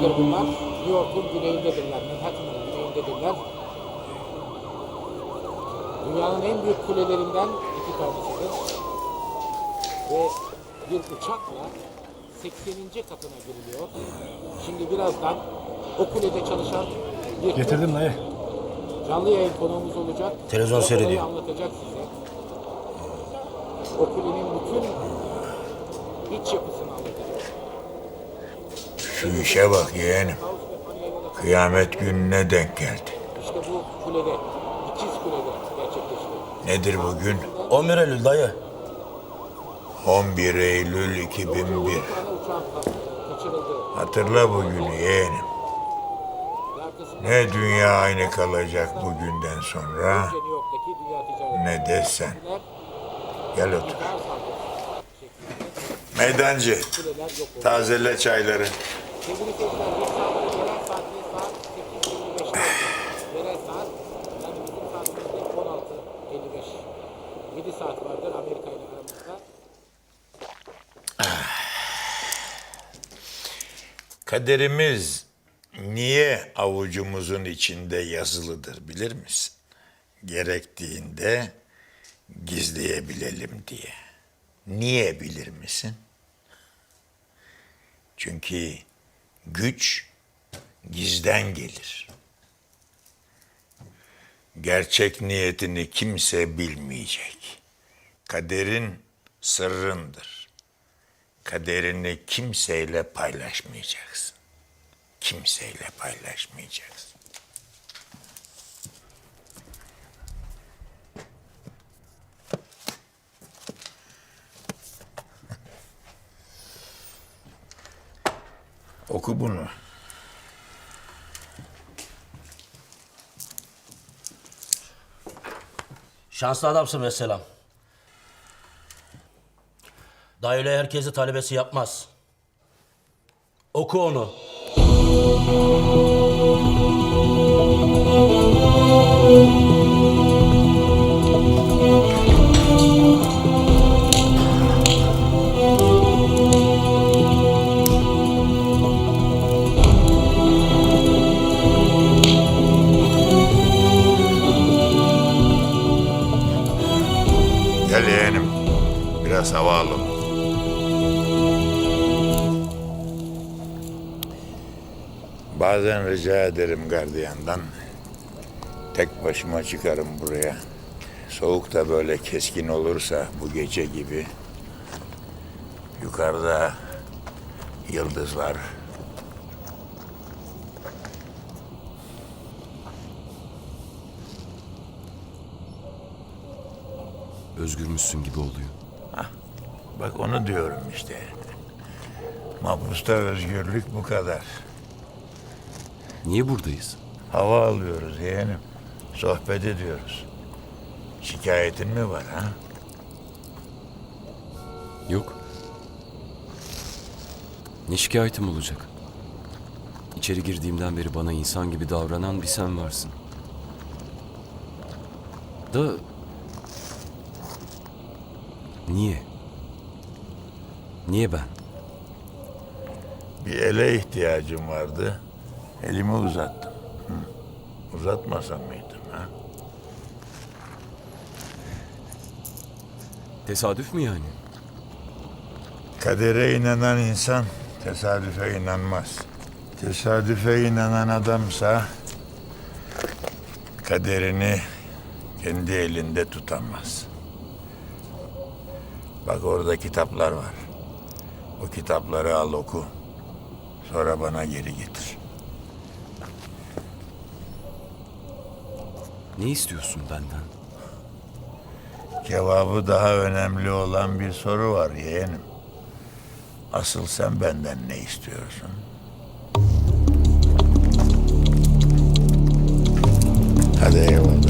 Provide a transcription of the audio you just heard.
nerededir bunlar? New York'un güneyindedirler. Manhattan'ın güneyindedirler. Dünyanın en büyük kulelerinden iki tanesidir. Ve bir uçakla 80. katına giriliyor. Şimdi birazdan o kulede çalışan bir Getirdim dayı. canlı yayın konuğumuz olacak. Televizyon O konuyu seyrediyor. anlatacak size. O kulenin bütün iç yapısını anlatacak. Şu işe bak yeğenim. Kıyamet gününe denk geldi. İşte bu kulede, ikiz kulede gerçekleşiyor. Nedir bugün? 11 Eylül dayı. 11 Eylül 2001. Bir tane uçağın ka- kaçırıldı. Hatırla bugünü yeğenim. Ne dünya aynı kalacak bugünden sonra ne de sen. Gel otur. Meydancı, tazele çayları. Sevgili seyirciler, bir saat, yerel saatte saat 8.55'te. Yerel saat, yani bizim saatimizde 16.55. 7 saat vardır Amerika ile aramızda. Kaderimiz niye avucumuzun içinde yazılıdır bilir misin? Gerektiğinde gizleyebilelim diye. Niye bilir misin? Çünkü güç gizden gelir. Gerçek niyetini kimse bilmeyecek. Kaderin sırrındır. Kaderini kimseyle paylaşmayacaksın. Kimseyle paylaşmayacaksın. Oku bunu. Şanslı adamsın. Dayı öyle herkesi talebesi yapmaz. Oku onu. Gel. Biraz hava alalım. Bazen rica ederim gardiyandan. Tek başıma çıkarım buraya. Soğuk da böyle keskin olursa bu gece gibi. Yukarıda yıldızlar. Özgürmüşsün gibi oluyor. Bak onu diyorum işte. Mahpusta özgürlük bu kadar. Niye buradayız? Hava alıyoruz yeğenim. Sohbet ediyoruz. Şikayetin mi var ha? Yok. Ne şikayetim olacak? İçeri girdiğimden beri bana insan gibi davranan bir sen varsın. Da... Niye? Niye ben? Bir ele ihtiyacım vardı. Elimi uzattım. Hı. Uzatmasam mıydım ha? Tesadüf mü yani? Kadere inanan insan tesadüfe inanmaz. Tesadüfe inanan adamsa kaderini kendi elinde tutamaz. Bak orada kitaplar var. O kitapları al oku. Sonra bana geri getir. Ne istiyorsun benden? Cevabı daha önemli olan bir soru var yeğenim. Asıl sen benden ne istiyorsun? Hadi eyvallah.